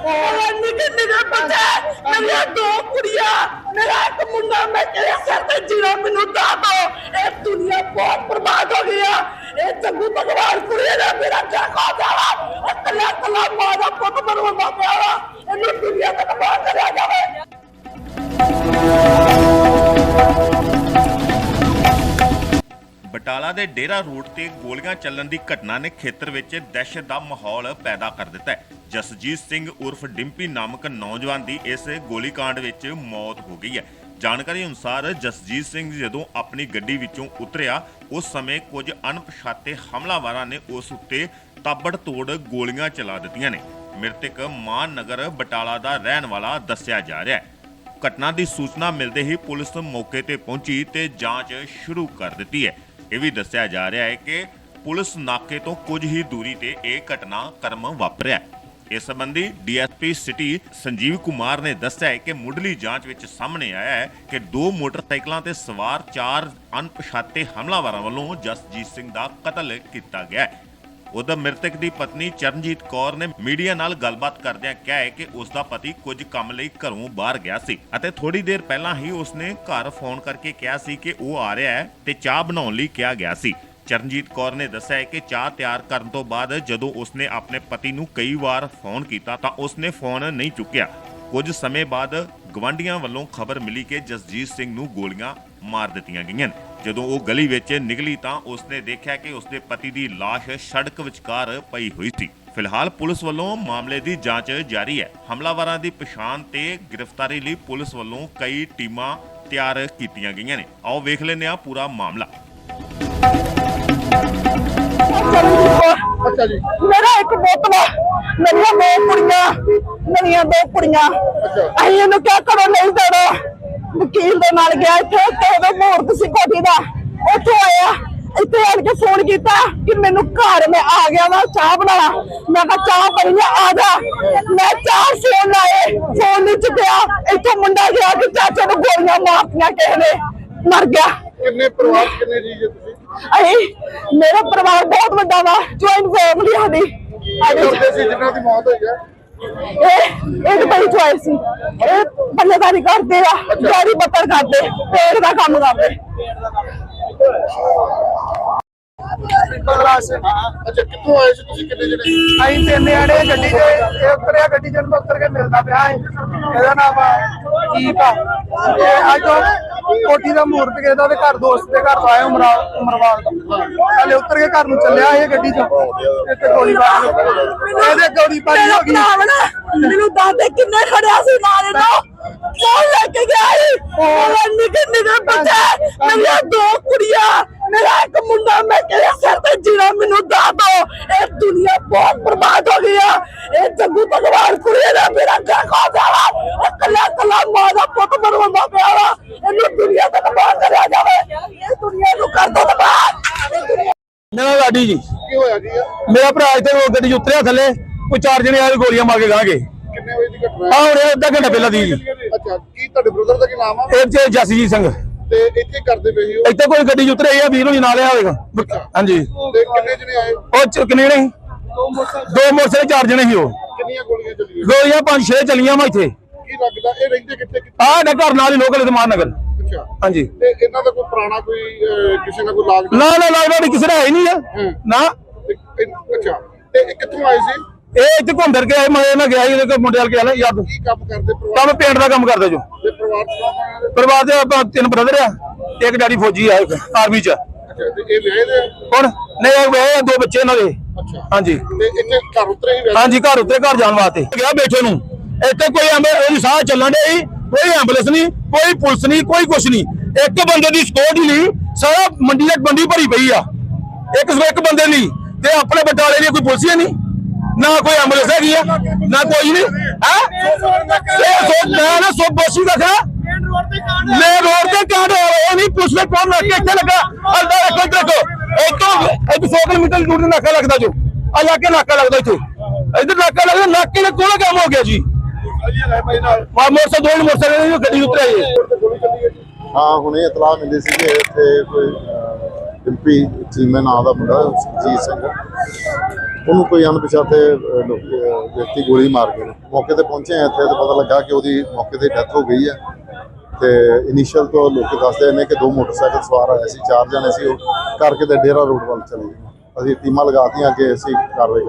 ਉਹ ਨਿੱਕੇ ਨਿੱਕੇ ਬੱਚੇ ਮੇਰੀਆਂ ਦੋ ਕੁੜੀਆਂ, ਮੇਰਾ ਇੱਕ ਮੁੰਡਾ, ਮੈਂ ਕਿਹੜੇ ਸਿਰ ਤੇ ਜੀਣਾ, ਮੈਨੂੰ ਦੱਸ ਦੋ। ਇਹ ਦੁਨੀਆ ਬਹੁਤ ਬਰਬਾਦ ਹੋ ਗਈ ਆ। ਇਹ ਜੰਗੂ ਭਗਵਾਨ ਕੁੜੀਆਂ ਦਾ ਮੇਰਾ ਕਿਆ ਖਾ ਜਾਵਾ ਉਹ ਕੱਲਾ ਕੱਲਾ ਮਾਂ ਦਾ ਪੁੱਤ ਬਣਵਾਉਂਦਾ ਪਿਆ ਵਾ। ਇਹਨੂੰ ਦੁਨੀਆ ਤੋਂ ਤਬਾਹ ਕਰਿਆ ਜਾਵੇ। ਬਟਾਲਾ ਦੇ ਡੇਰਾ ਰੋਡ ਤੇ ਗੋਲੀਆਂ ਚੱਲਣ ਦੀ ਘਟਨਾ ਨੇ ਖੇਤਰ ਵਿੱਚ ਦਹਿਸ਼ਤ ਦਾ ਮਾਹੌਲ ਪੈਦਾ ਕਰ ਦਿੱਤਾ ਹੈ। ਜਸਜੀਤ ਸਿੰਘ ਉਰਫ ਡਿੰਪੀ ਨਾਮਕ ਨੌਜਵਾਨ ਦੀ ਇਸ ਗੋਲੀकांड ਵਿੱਚ ਮੌਤ ਹੋ ਗਈ ਹੈ। ਜਾਣਕਾਰੀ ਅਨੁਸਾਰ ਜਸਜੀਤ ਸਿੰਘ ਜਦੋਂ ਆਪਣੀ ਗੱਡੀ ਵਿੱਚੋਂ ਉਤਰਿਆ, ਉਸ ਸਮੇਂ ਕੁਝ ਅਣਪਛਾਤੇ ਹਮਲਾਵਰਾਂ ਨੇ ਉਸ ਉੱਤੇ ਤਾਬੜਤੋੜ ਗੋਲੀਆਂ ਚਲਾ ਦਿੱਤੀਆਂ ਨੇ। ਮ੍ਰਿਤਕ ਮਾਨ ਨਗਰ ਬਟਾਲਾ ਦਾ ਰਹਿਣ ਵਾਲਾ ਦੱਸਿਆ ਜਾ ਰਿਹਾ ਹੈ। ਘਟਨਾ ਦੀ ਸੂਚਨਾ ਮਿਲਦੇ ਹੀ ਪੁਲਿਸ ਮੌਕੇ ਤੇ ਪਹੁੰਚੀ ਤੇ ਜਾਂਚ ਸ਼ੁਰੂ ਕਰ ਦਿੱਤੀ ਹੈ। ਇਹ ਵੀ ਦੱਸਿਆ ਜਾ ਰਿਹਾ ਹੈ ਕਿ ਪੁਲਿਸ ਨਾਕੇ ਤੋਂ ਕੁਝ ਹੀ ਦੂਰੀ ਤੇ ਇਹ ਘਟਨਾ ਕਰਮ ਵਾਪਰਿਆ ਇਸ ਸੰਬੰਧੀ ਡੀਐਸਪੀ ਸਿਟੀ ਸੰਜੀਵ ਕੁਮਾਰ ਨੇ ਦੱਸਿਆ ਕਿ ਮੁੱਢਲੀ ਜਾਂਚ ਵਿੱਚ ਸਾਹਮਣੇ ਆਇਆ ਹੈ ਕਿ ਦੋ ਮੋਟਰਸਾਈਕਲਾਂ ਤੇ ਸਵਾਰ ਚਾਰ ਅਣਪਛਾਤੇ ਹਮਲਾਵਰਾਂ ਵੱਲੋਂ ਜਸਜੀਤ ਸਿੰਘ ਦਾ ਕਤਲ ਕੀਤਾ ਗਿਆ ਹੈ। ਉਧਰ ਮ੍ਰਿਤਕ ਦੀ ਪਤਨੀ ਚਰਨਜੀਤ ਕੌਰ ਨੇ ਮੀਡੀਆ ਨਾਲ ਗੱਲਬਾਤ ਕਰਦਿਆਂ ਕਿਹਾ ਹੈ ਕਿ ਉਸ ਦਾ ਪਤੀ ਕੁਝ ਕੰਮ ਲਈ ਘਰੋਂ ਬਾਹਰ ਗਿਆ ਸੀ ਅਤੇ ਥੋੜੀ ਦੇਰ ਪਹਿਲਾਂ ਹੀ ਉਸਨੇ ਘਰ ਫੋਨ ਕਰਕੇ ਕਿਹਾ ਸੀ ਕਿ ਉਹ ਆ ਰਿਹਾ ਹੈ ਤੇ ਚਾਹ ਬਣਾਉਣ ਲਈ ਕਿਹਾ ਗਿਆ ਸੀ। ਚਰਨਜੀਤ ਕੌਰ ਨੇ ਦੱਸਿਆ ਹੈ ਕਿ ਚਾਹ ਤਿਆਰ ਕਰਨ ਤੋਂ ਬਾਅਦ ਜਦੋਂ ਉਸਨੇ ਆਪਣੇ ਪਤੀ ਨੂੰ ਕਈ ਵਾਰ ਫੋਨ ਕੀਤਾ ਤਾਂ ਉਸਨੇ ਫੋਨ ਨਹੀਂ ਚੁੱਕਿਆ। ਕੁਝ ਸਮੇਂ ਬਾਅਦ ਗਵਾਂਡੀਆਂ ਵੱਲੋਂ ਖਬਰ ਮਿਲੀ ਕਿ ਜਸਜੀਤ ਸਿੰਘ ਨੂੰ ਗੋਲੀਆਂ ਮਾਰ ਦਿੱਤੀਆਂ ਗਈਆਂ ਜਦੋਂ ਉਹ ਗਲੀ ਵਿੱਚ ਨਿਕਲੀ ਤਾਂ ਉਸਨੇ ਦੇਖਿਆ ਕਿ ਉਸਦੇ ਪਤੀ ਦੀ ਲਾਸ਼ ਸੜਕ ਵਿਚਕਾਰ ਪਈ ਹੋਈ ਸੀ। ਫਿਲਹਾਲ ਪੁਲਿਸ ਵੱਲੋਂ ਮਾਮਲੇ ਦੀ ਜਾਂਚ ਜਾਰੀ ਹੈ। ਹਮਲਾਵਰਾਂ ਦੀ ਪਛਾਣ ਤੇ ਗ੍ਰਿਫਤਾਰੀ ਲਈ ਪੁਲਿਸ ਵੱਲੋਂ ਕਈ ਟੀਮਾਂ ਤਿਆਰ ਕੀਤੀਆਂ ਗਈਆਂ ਨੇ। ਆਓ ਵੇਖ ਲੈਂਦੇ ਹਾਂ ਪੂਰਾ ਮਾਮਲਾ। ਅੱਛਾ ਜੀ। ਮੇਰਾ ਇੱਕ ਵਾ। ਮੇਰੀਆਂ ਦੋ ਕੁੜੀਆਂ ਮੇਰੀਆਂ ਦੋ ਕੁੜੀਆਂ। ਅਸੀਂ ਇਹਨੂੰ ਕਿਹਾ ਕਰੋ ਨਹੀਂ ਦੇਣਾ ਵਕੀਲ ਦੇ ਨਾਲ ਗਿਆ ਇੱਥੇ ਤੇ ਉਹਦਾ ਮੂਰਤ ਸੀ ਕੋਠੀ ਦਾ। ਉੱਥੋਂ ਆਇਆ। ਇੱਥੇ ਆਣ ਕੇ ਫੋਨ ਕੀਤਾ ਕਿ ਮੈਨੂੰ ਘਰ ਮੈਂ ਆ ਗਿਆ ਵਾ ਚਾਹ ਬਣਾ ਮੈਂ ਕਿਹਾ ਚਾਹ ਬਣੀ ਆ ਆ ਜਾ। ਮੈਂ ਚਾਰ ਫੋਨ ਲਾਏ ਫੋਨ ਨਹੀਂ ਚੁੱਕਿਆ। ਇੱਥੋਂ ਮੁੰਡਾ ਗਿਆ ਕਿ ਚਾਚੇ ਨੂੰ ਗੋਲੀਆਂ ਮਾਰਤੀਆਂ ਕਿਸੇ ਨੇ। ਮਰ ਗਿਆ। ਕਿੰਨੇ ਪਰਿਵਾਰ ਕਿੰਨੇ ਜੀ ਤੁਸੀਂ? ਅਸੀਂ ਮੇਰਾ ਪਰਿਵਾਰ ਬਹੁਤ ਵੱਡਾ ਵਾ ਜੁਆਇੰਟ ਫੈਮਿਲੀ ਸਾਡੀ। ਸਾਡੀ ਕਰਦੇ ਸੀ ਜਿਨ੍ਹਾਂ ਦੀ ਮੌਤ ਹੋਈ ਹੈ ਇਹ ਇਹ ਬੜੀ ਚੁਆਇਸ ਸੀ। ਇਹ ਬੱਲੇਦਾਰੀ ਕਰਦੇ ਆ ਗਾੜੀ ਬੱਤਰ ਕਰਦੇ ਪੇੜ ਦਾ ਕੰਮ ਕਰਦੇ। ਅੱਛਾ ਕਿੱਥੋਂ ਆਏ ਸੀ ਤੁਸੀਂ? ਕਿੰਨੇ ਜਣੇ ਅਸੀਂ ਤਿੰਨ ਆੜੇ ਗੱਡੀ 'ਚ ਇਹ ਉਤਰਿਆ ਗੱਡੀ 'ਚ ਨੂੰ ਉਤਰ ਕੇ ਮਿਲਦਾ ਪਿਆ ਹੈ ਇਹਦਾ ਨਾਮ ਆ ਕੀਪ ਆ ਇਹ ਅੱਜ ਉਹ ਕੋਠੀ ਦਾ ਮੂਰਤ ਕਿਸੇ ਦਾ ਉਹਦੇ ਘਰ ਦੋਸਤ ਦੇ ਘਰ ਤੋਂ ਆਇਆ ਉਮਰਾ ਉਮਰਵਾਲ ਤੋਂ ਹਲੇ ਉਤਰ ਕੇ ਘਰ ਨੂੰ ਚੱਲਿਆ ਇਹ ਗੱਡੀ 'ਚ। ਇੱਥੇ ਗੋਲੀ ਬਾਰੀ ਇਹਦੇ ਗੋਲੀ ਬਾਰੀ ਹੋ ਗਈ। ਮੈਨੂੰ ਦਾਦੇ ਕਿੰਨੇ ਖੜਿਆ ਸੀ ਨਾਲ ਇਹਨੂੰ ਕੌਣ ਲੈ ਕੇ ਗਿਆ ਸੀ? ਉਹ ਨਿੱਕੇ ਨਿੱਕੇ ਬੱਚੇ ਮੇਰੀਆਂ ਦੋ ਕੁੜੀਆਂ ਮੇਰਾ ਇੱਕ ਮੁੰਡਾ ਮੈਂ ਕਿਹੜੇ ਸਿਰ ਤੇ ਜੀਣਾ? ਮੈਨੂੰ ਦੱਸ ਦੋ। ਇਹ ਦੁਨੀਆ ਬਹੁਤ ਬਰਬਾਦ ਹੋ ਗਈ ਆ। ਇਹ ਜੰਗੂ ਭਗਵਾਨ ਕੁੜੀਆਂ ਦਾ ਮੇਰਾ ਕਿਆ ਖਾ ਜਾਵਾ ਉਹ ਕੱਲਾ ਕੱਲਾ ਮਾਂ ਦਾ ਪੁੱਤ ਬਣਵਾਉਂਦਾ ਪਿਆ ਵਾ ਇਹਨੂੰ ਦੁਨੀਆ ਤੋਂ ਤਬਾਹ ਕਰਿਆ ਜਾਵੇ ਇਹ ਦੁਨੀਆ ਨੂੰ ਕਰ ਦੋ ਤਬਾਹ ਇਹ ਦੁਨੀਆ ਗਾਡੀ ਜੀ। ਕੀ ਹੋਇਆ ਜੀ? ਮੇਰਾ ਭਰਾ ਇੱਥੇ ਉਹ ਗੱਡੀ 'ਚ ਉਤਰਿਆ ਥੱਲੇ ਕੋਈ ਚਾਰ ਜਣੇ ਆਏ ਗੋਲੀਆਂ ਮਾਰ ਕੇ ਗਾਂਗੇ ਕਿੰਨੇ ਵਜੇ ਦੀ ਘਟਨਾ ਆ ਹੁਣ ਇਹ ਅੱਧਾ ਘੰਟਾ ਪਹਿਲਾਂ ਦੀ ਜੀ। ਅੱਛਾ ਕੀ ਤੁਹਾਡੇ ਬ੍ਰਦਰ ਦਾ ਕੀ ਨਾਮ ਆ? ਇਹ ਚ ਜਸਜੀਤ ਸਿੰਘ। ਤੇ ਇੱਥੇ ਕਰਦੇ ਪਏ ਸੀ ਉਹ? ਇੱਥੇ ਕੋਈ ਗੱਡੀ 'ਚ ਉਤਰੇ ਆ ਵੀਰ ਨੂੰ ਨਾਲ ਆ ਹੋਵੇਗਾ ਹਾਂਜੀ। ਤੇ ਕਿੰਨੇ ਜਣੇ ਆਏ? ਉਹ ਚ ਕਿੰਨੇ ਨੇ ਦੋ ਮੋਟਰਸਾਈਕਲ। ਚਾਰ ਜਣੇ ਸੀ ਉਹ। ਕਿੰਨੀਆਂ ਗੋਲੀਆਂ ਚੱਲੀਆਂ? ਗੋਲੀਆਂ ਪੰਜ ਛੇ ਚੱਲੀਆਂ ਵਾ ਇੱਥੇ। ਕੀ ਲੱਗਦਾ ਇਹ ਰਹਿੰਦੇ ਕਿੱਥੇ ਕਿੱਥੇ? ਆਹ ਸਾਡਾ ਘਰ ਨਾਲ ਹੀ ਲੋਕਲ ਇਤਮਾਨ ਨਗਰ। ਅੱਛਾ। ਹਾਂਜੀ। ਤੇ ਇਹਨਾਂ ਦਾ ਕੋਈ ਪੁਰਾਣਾ ਕੋਈ ਅਹ, ਕਿਸੇ ਨਾਲ ਕੋਈ ਲਾਗ ਨਾ ਨਾ ਲੱਗਦਾ ਵੀ ਕਿਸੇ ਦਾ ਹੈ ਹੀ ਨਹੀਂ ਆ। ਨਾ। ਤੇ ਅੱਛਾ। ਤੇ ਇਹ ਕਿੱਥੋਂ ਆਏ ਸੀ? ਇਹ ਇੱਥੇ ਘੁੰਮ ਫਿਰ ਕੇ ਆਏ ਮੈਂ ਇਹਨਾਂ ਗਿਆ ਸੀ ਇਹਦੇ ਕੋਲ ਮੁੰਡੇ ਵਾਲ ਕੇ ਆਲੇ ਯਾਦ। ਕੀ ਕੰਮ ਕਰਦੇ? ਪਰਿਵਾਰ ਕੰਮ ਪੇਂਟ ਦਾ ਕੰਮ ਕਰਦੇ ਜੋ। ਦੇ ਪਰਿਵਾਰ ਚ ਕੌਣ ਕੌਣ ਹੈ? ਪਰਿਵਾਰ ਦੇ ਆਪਾਂ ਤਿੰਨ ਬ੍ਰਦਰ ਆ ਇੱਕ ਡੈਡੀ ਫੌਜੀ ਆ ਆਰਮੀ ਚ ਅੱਛਾ ਤੇ ਇਹ ਵਿਆਹੇ ਦੇ ਆ? ਹੁਣ ਨਹੀਂ ਇਹ ਵੇ ਦੋ ਬੱਚੇ ਇਹਨਾਂ ਦੇ। ਅੱਛਾ। ਹਾਂਜੀ। ਤੇ ਇੱਥੇ ਘਰ ਉਤਰੇ ਹੀ ਵੈਸੇ ਹਾਂਜੀ ਘਰ ਉੱਤੇ ਘਰ ਜਾਣ ਵਾਸਤੇ। ਗਿਆ ਬੈਠੇ ਨੂੰ। ਇੱਥੇ ਕੋਈ ਐਂਬੂਲੈਂਸ ਉਹਦੀ ਸਾਹ ਚੱਲਣ ਦੇ ਕੋਈ ਐਂਬੂਲੈਂਸ ਨਹੀਂ, ਕੋਈ ਪੁਲਿਸ ਨਹੀਂ, ਕੋਈ ਕੁਛ ਨਹੀਂ। ਇੱਕ ਬੰਦੇ ਦੀ ਸਕਿਉਰਟੀ ਨਹੀਂ, ਸਾਰਾ ਮੰਡੀ ਦੀ ਮੰਡੀ ਭਰੀ ਪਈ ਆ। ਇੱਕ ਸੋ ਇੱਕ ਬੰਦੇ ਲਈ ਤੇ ਆਪਣੇ ਬਟਾਲੇ ਲਈ ਕੋਈ ਪੁਲਿਸ ਹੀ ਨਹੀਂ, ਨਾ ਕੋਈ ਐਂਬੂਲੈਂਸ ਹੈਗੀ ਆ, ਨਾ ਕੋਈ ਨਹੀਂ, ਹੈ? ਇਹ ਮੈਂ ਨਾ ਸੋ ਬੋਸੀ ਦਾ ਖਾ ਮੈਂ ਰੋਡ ਤੇ ਕਾਂਡ ਹੋ ਰਿਹਾ ਨਹੀਂ, ਪੁਲਿਸ ਨੇ ਕੌਣ ਲੱਗ ਕੇ ਇੱਥੇ ਲੱਗਾ। ਅੱਲਾ ਰੱਖੋ ਰੱਖੋ। ਇੱਥੋਂ ਇੱਕ 100 ਕਿਲੋਮੀਟਰ ਦੂਰ ਨਾਕਾ ਲੱਗਦਾ ਜੋ। ਆ ਲਾ ਕੇ ਨਾਕਾ ਲੱਗਦਾ ਇੱਥੇ। ਇੱਧਰ ਨਾਕਾ ਲੱਗਦਾ, ਨਾਕੇ ਨਾਲ ਕੋਲ ਕੰਮ ਹੋ ਗਿਆ ਜੀ। ਮੋਟਰਸਾਈਕਲ ਦੋ ਹੀ ਮੋਟਰਸਾਈਕਲ ਦੀ ਗੱਡੀ ਉਤਰਿਆ ਜੀ ਹਾਂ। ਹੁਣੇ ਇਤਲਾਹ ਮਿਲੀ ਸੀ ਕਿ ਇੱਥੇ ਕੋਈ ਡਿੰਪੀ ਚੀਮੇ ਨਾਂ ਦਾ ਮੁੰਡਾ ਸੁਰਜੀਤ ਸਿੰਘ। ਉਹਨੂੰ ਕੋਈ ਅਣਪਛਾਤੇ ਵਿਅਕਤੀ ਗੋਲੀ ਮਾਰ ਨੇ ਮੌਕੇ ਤੇ ਪਹੁੰਚੇ ਆ। ਇੱਥੇ ਤੇ ਪਤਾ ਲੱਗਾ ਕਿ ਉਹਦੀ ਮੌਕੇ ਤੇ ਡੈਥ ਹੋ ਗਈ ਹੈ ਤੇ ਇਨੀਸ਼ੀਅਲ ਤੋਂ ਲੋਕ ਦੱਸਦੇ ਨੇ ਕਿ ਦੋ ਮੋਟਰਸਾਈਕਲ ਸਵਾਰ ਆਏ ਸੀ ਚਾਰ ਜਣੇ ਸੀ ਉਹ। ਕਰਕੇ ਤੇ ਡੇਰਾ ਰੋਡ ਵੱਲ ਚਲੇ ਗਏ। ਅਸੀਂ ਟੀਮਾਂ ਲਗਾਤੀਆਂ ਕਿ ਅਸੀਂ ਕਾਰਵਾਈ ਕਰ